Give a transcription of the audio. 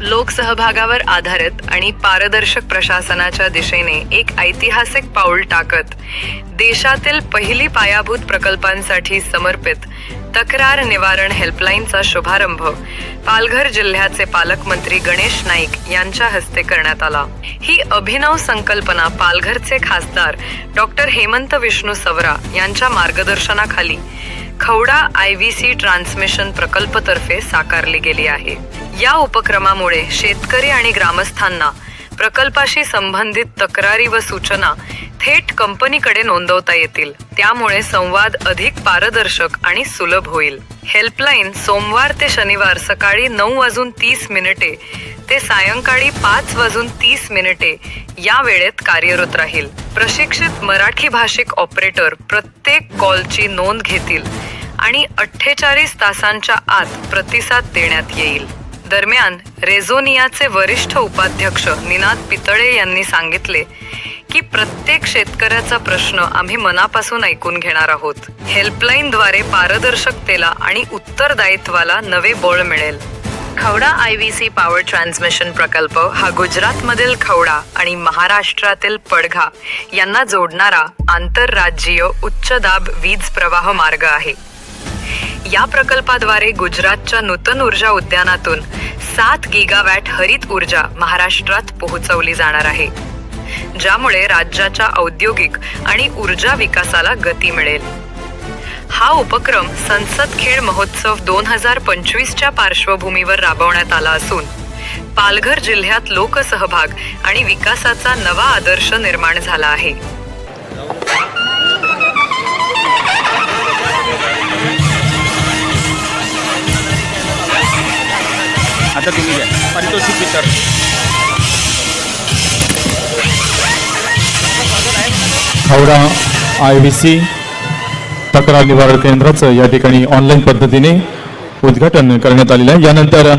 लोकसहभागावर आधारित आणि पारदर्शक प्रशासनाच्या दिशेने एक ऐतिहासिक पाऊल टाकत देशातील पहिली पायाभूत प्रकल्पांसाठी समर्पित तक्रार निवारण हेल्पलाईनचा शुभारंभ पालघर जिल्ह्याचे पालकमंत्री गणेश नाईक यांच्या हस्ते करण्यात आला. ही अभिनव संकल्पना पालघरचे खासदार डॉक्टर हेमंत विष्णू सवरा यांच्या मार्गदर्शनाखाली Khavda I V C transmission प्रकल्पतर्फे साकारली गेली आहे. या उपक्रमामुळे शेतकरी आणि ग्रामस्थांना प्रकल्पाशी संबंधित तक्रारी व सूचना थेट कंपनीकडे नोंदवता येतील. त्यामुळे संवाद अधिक पारदर्शक आणि सुलभ होईल. हेल्पलाईन सोमवार ते शनिवार सकाळी नऊ वाजून तीस मिनिटे ते सायंकाळी पाच वाजून तीस मिनिटे या वेळेत कार्यरत राहील. प्रशिक्षित मराठी भाषिक ऑपरेटर प्रत्येक कॉलची नोंद घेतील आणि अठ्ठेचाळीस तासांच्या आत प्रतिसाद देण्यात येईल. दरम्यान रेझोनियाचे वरिष्ठ उपाध्यक्ष निनाद पितळे यांनी सांगितले की प्रत्येक शेतकऱ्याचा प्रश्न आम्ही मनापासून ऐकून घेणार आहोत. हेल्पलाईनद्वारे पारदर्शकतेला आणि उत्तरदायित्वाला नवे बळ मिळेल. Khavda I V C power transmission प्रकल्प हा गुजरातमधील खवडा आणि महाराष्ट्रातील पडघा यांना जोडणारा आंतरराज्यीय उच्च दाब वीज प्रवाह मार्ग आहे. या प्रकल्पाद्वारे गुजरातच्या नूतन ऊर्जा उद्यानातून सात गिगावॅट हरित ऊर्जा महाराष्ट्रात पोहोचवली जाणार आहे ज्यामुळे राज्याच्या औद्योगिक आणि ऊर्जा विकासाला गती मिळेल. हा उपक्रम संसद खेळ महोत्सव दोन हजार पंचवीसच्या पार्श्वभूमीवर राबवण्यात आला असून पालघर जिल्ह्यात लोकसहभाग आणि विकासाचा नवा आदर्श निर्माण झाला आहे. आता तुम्ही द्या पारितोषिक वितर हावडा आय डी सी तक्रार निवारण केंद्राचं या ठिकाणी ऑनलाईन पद्धतीने उद्घाटन करण्यात आलेलं आहे. यानंतर